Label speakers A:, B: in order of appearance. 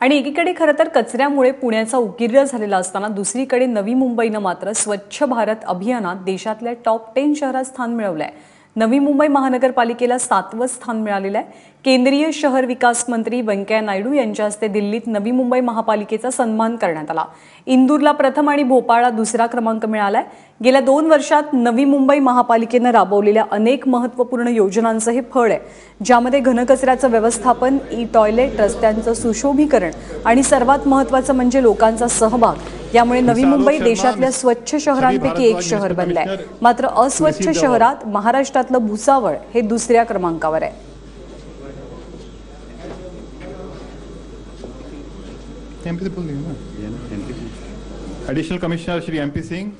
A: आणि एकीकडे खरं तर कचऱ्यामुळे पुण्याचा उकिर्य झालेला असताना दुसरीकडे नवी मुंबईनं मात्र स्वच्छ भारत अभियानात देशातल्या टॉप टेन शहरात स्थान मिळवलं आहे नवी मुंबई महानगरपालिकेला सातवं स्थान मिळालेलं आहे. केंद्रीय शहर विकास मंत्री व्यंकय्या नायडू यांच्या हस्ते दिल्लीत नवी मुंबई महापालिकेचा सन्मान करण्यात आला. इंदूरला प्रथम आणि भोपाळला दुसरा क्रमांक मिळालाय. गेल्या दोन वर्षात नवी मुंबई महापालिकेनं राबवलेल्या अनेक महत्त्वपूर्ण योजनांचं हे फळ आहे. ज्यामध्ये घनकचऱ्याचं व्यवस्थापन ई टॉयलेट रस्त्यांचं सुशोभीकरण आणि सर्वात महत्त्वाचं म्हणजे लोकांचा सहभाग यामुळे नवी मुंबई देशातल्या स्वच्छ शहरांपैकी एक शहर बनलंय. मात्र अस्वच्छ शहरात महाराष्ट्रातलं भुसावळ हे दुसऱ्या क्रमांकावर आहे.
B: Additional commissioner Shri MP Singh